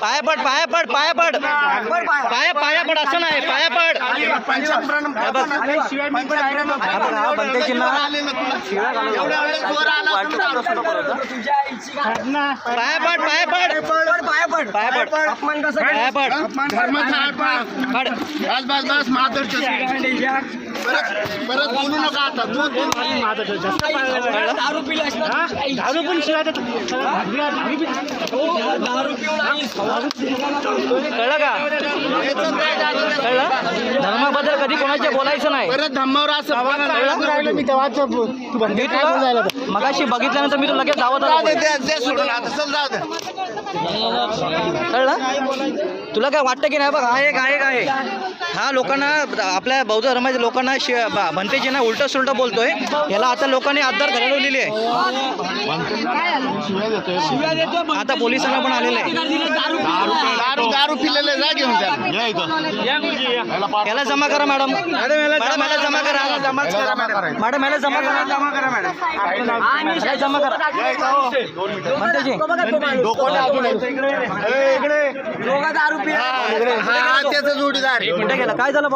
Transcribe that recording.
पाया पड पाया पड पाया पड पाया पाया पड असं नाही पाया पड हे. हा हा पाया पड पाया पड पाया पड पाया पड पड बस बस बस माधुरच परत परत बोलू नका आता तू दारू पण शिवाय कळलं का? कळलं? धर्माबद्दल कधी कोणाचे बोलायचं नाही. परत धम्मावर असं राहिलं मी तेव्हाच मी तुला मगाशी बघितल्यानंतर मी तुला लगेच धावत जाऊ दे आलो दे दे सोडून आता चल जाऊ दे. कळलं? तुला काय वाटतं की नाही? बघ हा एक हा एक आहे. हा लोकांना आपल्या बौद्ध धर्माच्या लोकांना भंतेजी ना उलट सुलट बोलतोय. याला आता लोकांनी आधार घडवलेली आहे. आता पोलिसांना पण आलेलं आहे. दारू दारू पिलेले जा घेऊन त्याला याला जमा करा मॅडम. मॅडम याला जमा करा. मॅडम. याला जमा करा. जमा करा मॅडम. याला जमा करा. भंतेजी हा त्याचा जोडीदार. कुठे गेला काय झालं